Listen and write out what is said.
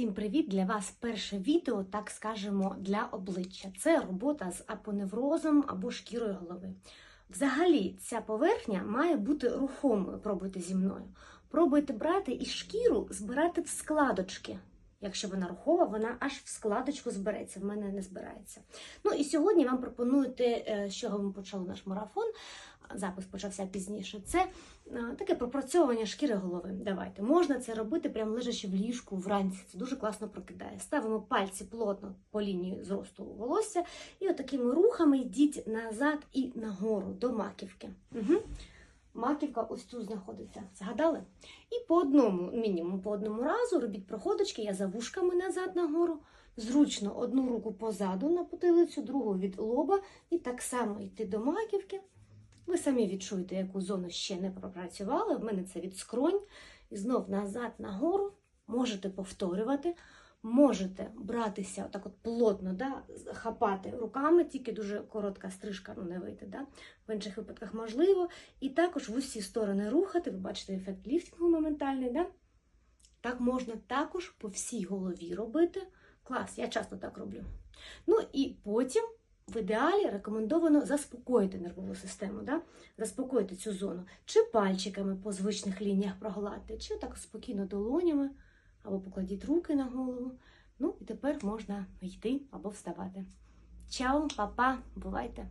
Всім привіт! Для вас перше відео, так скажемо, для обличчя. Це робота з апоневрозом або шкірою голови. Взагалі, ця поверхня має бути рухомою. Пробуйте зі мною. Пробуйте брати і шкіру збирати в складочки. Якщо вона рухова, вона аж в складочку збереться. В мене не збирається. Ну і сьогодні вам пропоную те, е, з чого ми почали наш марафон. Запис почався пізніше. Це е, таке пропрацьовування шкіри голови. Давайте можна це робити прямо лежачи в ліжку вранці. Це дуже класно прокидає. Ставимо пальці плотно по лінії зросту волосся, і отакими рухами йдіть назад і нагору до маківки. Угу. Маківка ось тут знаходиться. Згадали? І по одному, мінімум по одному разу робіть проходочки, я за вушками назад нагору. Зручно одну руку позаду на потилицю, другу від лоба, і так само йти до маківки. Ви самі відчуєте, яку зону ще не пропрацювали. В мене це від скронь. І знов назад нагору. Можете повторювати, можете братися отак от плотно, да, хапати руками, тільки дуже коротка стрижка, ну не вийде. Да? В інших випадках можливо. І також в усі сторони рухати. Ви бачите ефект ліфтингу моментальний. Да? Так можна також по всій голові робити. Клас, я часто так роблю. Ну і потім. В ідеалі рекомендовано заспокоїти нервову систему, да? заспокоїти цю зону, чи пальчиками по звичних лініях прогладити, чи так спокійно долонями, або покладіть руки на голову. Ну і тепер можна йти або вставати. Чао, па-па, бувайте!